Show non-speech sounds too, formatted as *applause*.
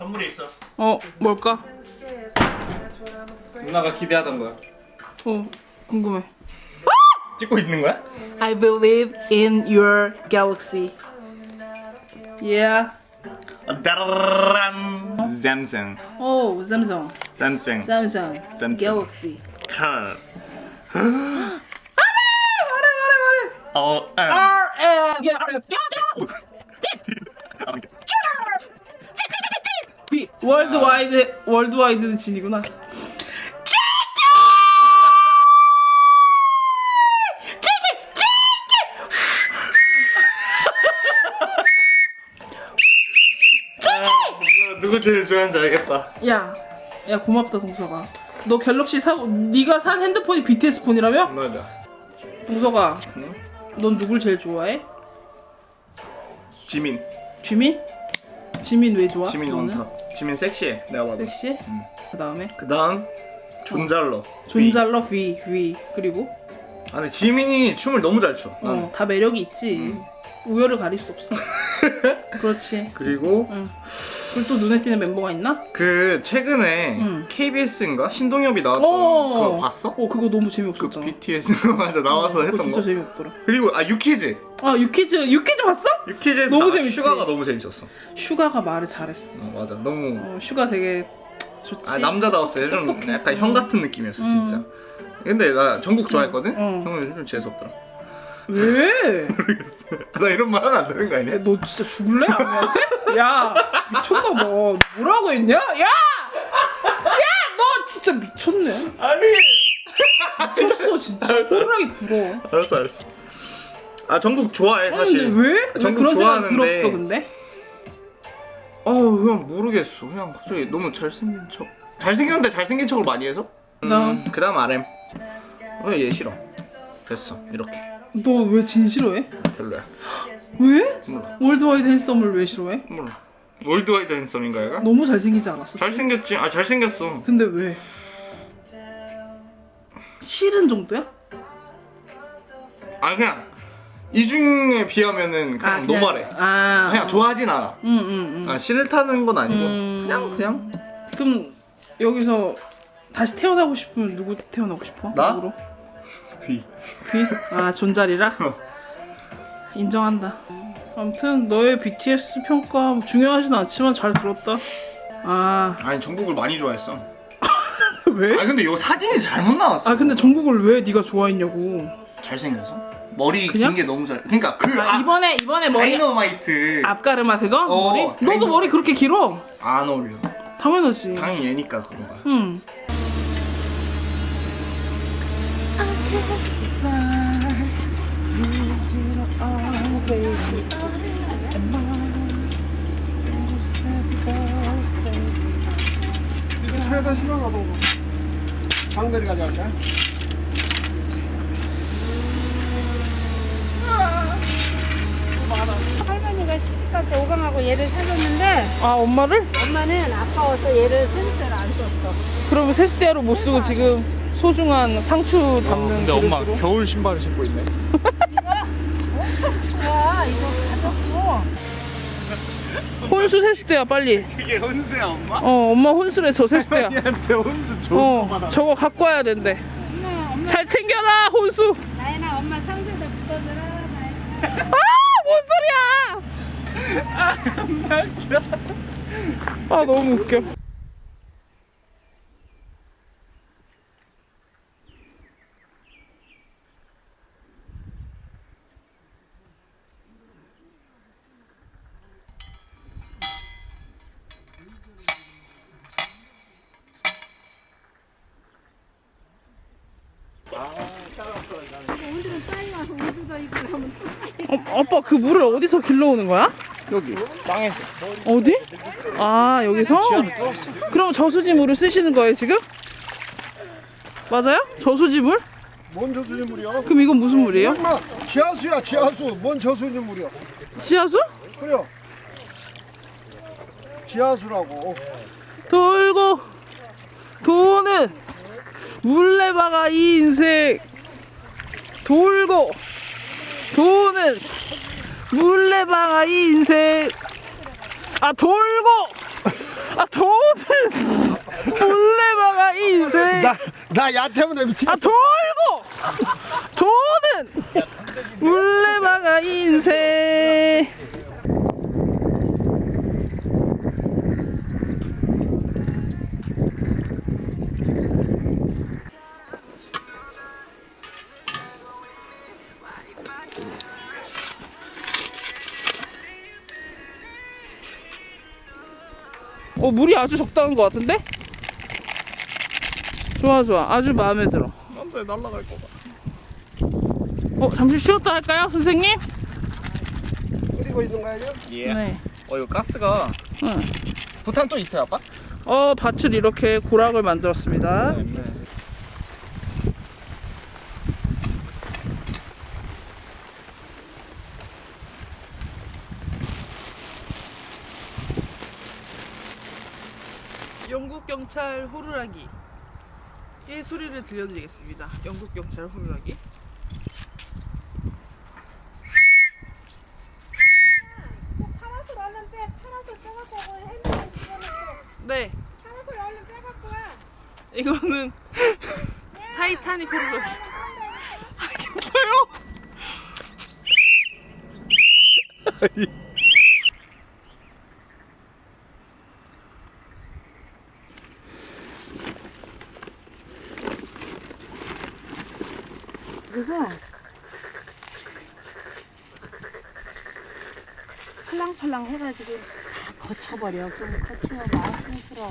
선물이 있어. 어 뭘까? 누나가 기대하던 거야. 어 궁금해. 찍고 있는 거야? I believe in your galaxy. Yeah. 따라란. 샘생. 오 삼성. 샘생. 삼성. 삼성. Galaxy. 칼. 말해 말해 말해. 어. 음. R M. Yeah, R 월드와이드 월드와이드는 진이구나. 아, 누구 제일 좋아하는지 알겠다. 야, 야 고맙다 동서가. 너 갤럭시 사고 네가 산 핸드폰이 BTS 폰이라며? 맞아. 동서가, 응? 넌 누굴 제일 좋아해? 지민. 지민? 지민 왜 좋아? 지민 너는? 원탑. 지민 섹시해. 내가 봐도. 섹시해? 응. 그 다음에 그 다음 존잘러. 존잘러 위, 위 그리고 아 근데 지민이 춤을 너무 잘 춰. 나는. 어, 다 매력이 있지. 우열을 가릴 수 없어. *laughs* 그렇지. 그리고 응. 그리고 또 눈에 띄는 멤버가 있나? 그 최근에 응. KBS인가 신동엽이 나왔던 어. 그거 봤어? 어, 그거 너무 그 재미없었잖아. BTS *laughs* 맞아 나와서 어, 했던 그거 진짜 거. 재미없더라. 그리고 아 유키즈. 아, 유키즈, 유키즈 봤어? 유키즈에서 너무 나온 재밌지? 슈가가 너무 재밌었어. 슈가가 말을 잘했어. 어, 맞아 너무 어, 슈가 되게 좋지. 아 남자다웠어. 좀 똑똑해. 약간 형 같은 느낌이었어 음. 진짜. 근데 나 전국 좋아했거든. 응. 형은 좀 재수 없더라. 왜? 나 이런 말 하면 안 되는 거 아니야? 야, 너 진짜 죽을래? 아미한테? 야, 미쳤나 봐. 뭐라고 했냐? 야! 야, 너 진짜 미쳤네. 아니. 미쳤어, 진짜. 알았어. 호랑이 불어. 알았어 알았어. 아 전국 좋아해 아니, 사실. 근데 왜? 왜 전국 그런 생각 좋아하는데. 들었어, 근데? 어 그냥 모르겠어. 그냥 갑자기 너무 잘생긴 척. 잘생겼는데 잘생긴 척을 많이 해서? 나- 음, 그다음 RM. 어, 얘 싫어. 됐어. 이렇게. 너 왜 진 싫어해? 별로야. 왜? 몰라. 월드와이드 핸섬을 왜 싫어해? 몰라. 월드와이드 핸섬인가 얘가? 너무 잘생기지 않았어? 잘생겼지. 아 잘생겼어. 근데 왜? 싫은 정도야? 아 그냥 이 중에 비하면은 그냥 노멀해. 아, 그냥 어. 좋아하진 않아. 응, 응, 응. 아 싫다는 건 아니고 음. 그냥 그냥 그럼 여기서 다시 태어나고 싶으면 누구 태어나고 싶어? 나? 누구로? 귀. 귀? 아 존잘이라? 인정한다. 아무튼 너의 BTS 평가 중요하진 않지만 잘 들었다. 아 아니 전국을 많이 좋아했어. *laughs* 왜? 아 근데 요 사진이 잘못 나왔어. 아 근데 정국을 왜 네가 좋아했냐고. 잘생겨서? 머리 그냥? 긴게 너무 잘. 그러니까 그 아, 아, 이번에 이번에 머리 다이너마이트 앞가르마 그거 어, 머리? 너도 다이너- 머리 그렇게 길어? 안 어울려. 당연하지. 당연히 얘니까 그런 거야. 응. 이거 차에다 실어놔 보고 방대리 가져갈까? 할머니가 시집갈 때 오강하고 얘를 사줬는데 아 엄마를? 엄마는 아까워서 얘를 세숫대를 안 썼어. 그러면 세숫대로 못 쓰고 지금 소중한 상추 담는 그릇으로. 겨울 신발을 신고 있네. *laughs* 와 이거 가졌고 혼수 세숫대야 빨리. 그게 혼수야 엄마? 어 엄마 혼수래 저 세숫대야. 얘한테 혼수 줘. 어 저거 갖고 와야 된대. 엄마 엄마 잘 챙겨라 혼수. 나연아 엄마 상자에다 묻어줘라 나연아. 아뭔 소리야? *laughs* 아 너무 웃겨. 오늘은 빨리 와서 우주가 입고 하면 어, 아빠 그 물을 어디서 길러오는 거야? 여기 땅에서. 어디? 아 여기서? 그럼 저수지 물을 쓰시는 거예요 지금? 맞아요? 저수지 물? 뭔 저수지 물이야? 그럼 이건 무슨 물이에요? 엄마 지하수야 지하수 뭔 저수지 물이야 지하수? 그래요 지하수라고 돌고 도는 물레방아 이 인생 돌고 도는 물레방아 이 인생 아 돌고 아 돈은 몰래 막아 인생. 나, 나 야 때문에 미치 아 돌고 돈은 어 물이 아주 적당한 것 같은데? 좋아 좋아 아주 마음에 들어. 안돼 날라갈 거 봐. 어 잠시 쉬었다 할까요 선생님? 끓이고 있는 거예요? 예. 네. 어 이거 가스가 응. 부탄 또 있어요 아빠? 어 밭을 이렇게 고락을 만들었습니다. 네. 영국 경찰 호루라기 의 소리를 들려드리겠습니다. 영국 경찰 호루라기. 파라솔 얼른 빼. 파라솔 빼갖고 오고 핸드폰 집어넣고. 네, 파라솔 얼른 빼갖고 와. 이거는 타이타닉 호루라기. 알겠어요 *laughs* 고 팔랑팔랑 해가지고 다 거쳐버려. 그럼 거치면 마음 힘들어.